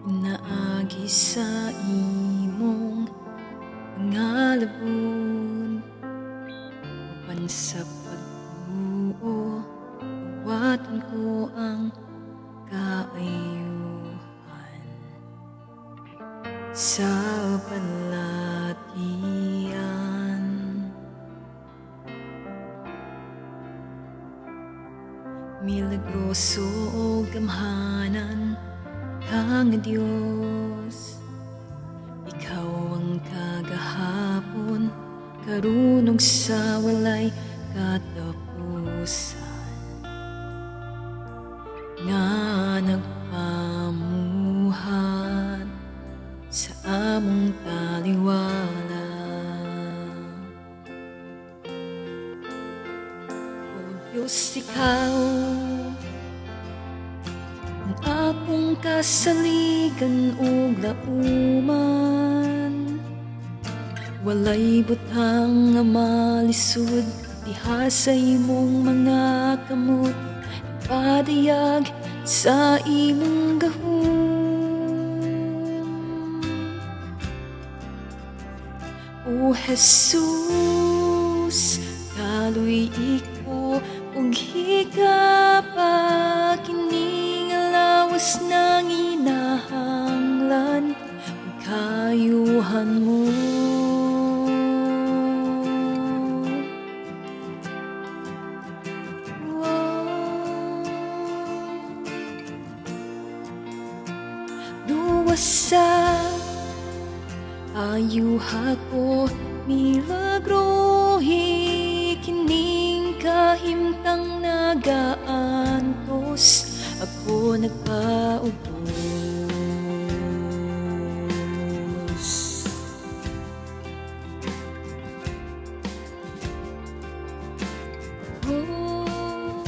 Naagi sa imong mga labon Upan sa pagbuo Uwatan ko ang kaayuhan. Sa palatian Milagroso o gamhanan kang Diyos. Ikaw ang kagahapon Karunog sa walay katapusan. Nga nagpamuhat Sa among taliwala. O Diyos, Ikaw ang akong kasaligan ug lauman. Walay butang nga malisod Diha sa imong mga kamot. Padayag sa imong gahom O Jesus, kaloy iko ug higapa kining lawas ng inahanglan kayuhan mo. Duwa sa ayuha ko milagro kining kahimtang nagaantos ako nagpaubos Oh.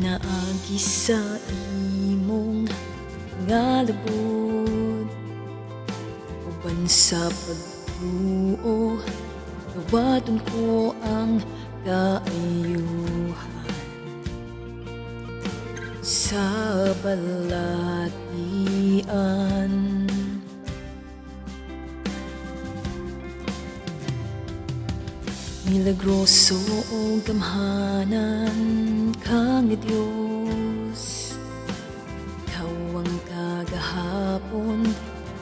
Naagi sa imong nga labod Uban sa pagbuo Gawaton ko ang kaayuhan Sa balatian Milagroso o gamhanan kang Diyos. Ikaw ang kagahapon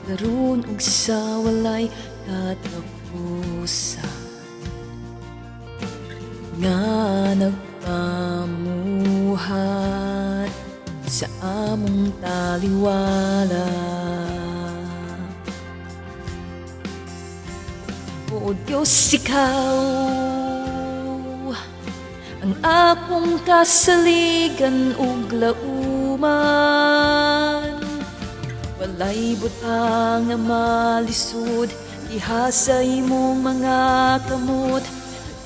Karon ug sa walay katapusan Nga nagpamuhat Sa among taliwala. O Diyos, Ikaw Ang akong kasaligan ug lauman. Walay butang nga malisod Diha sa imong mga kamot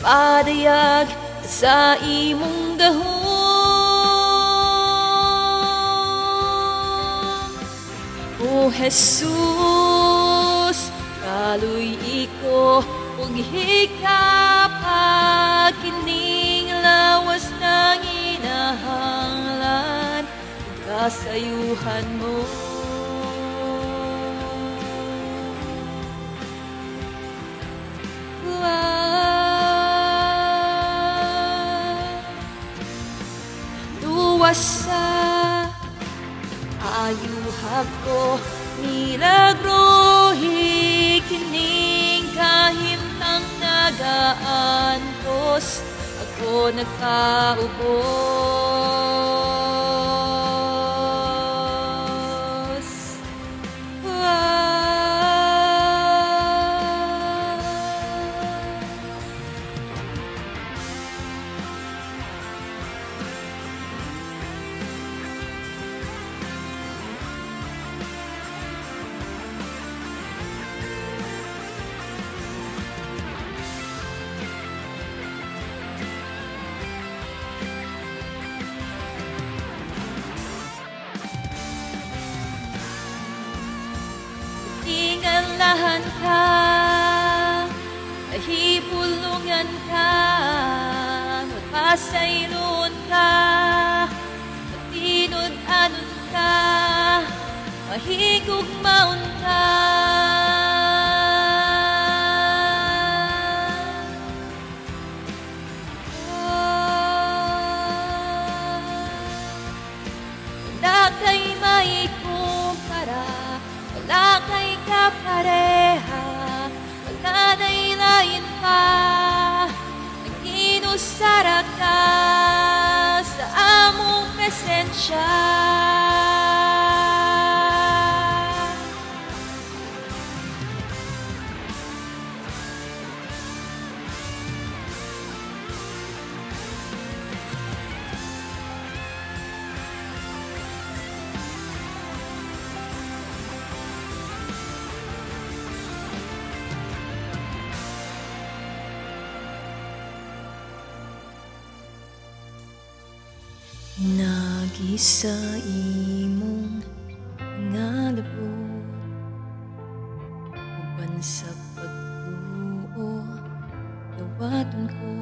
Padayag sa imong gahom O Jesus, kaloy iko ug hikapa kining lawas ng inahanglan kasayuhan mo. Luwas sa ayuhag ko milagro kining kahimtang nagaantos ako nagkaubos hihibulungan ka, magpasayroon ka, matinod-anon ka, mahigugmaon ka. Ah, kay may kumpara, wala kay kapareha, wala na'y lain pa Nag-inusara ka Sa among presensya Nagisa imong ngalabot Uban sa pagbuo Dawaton ko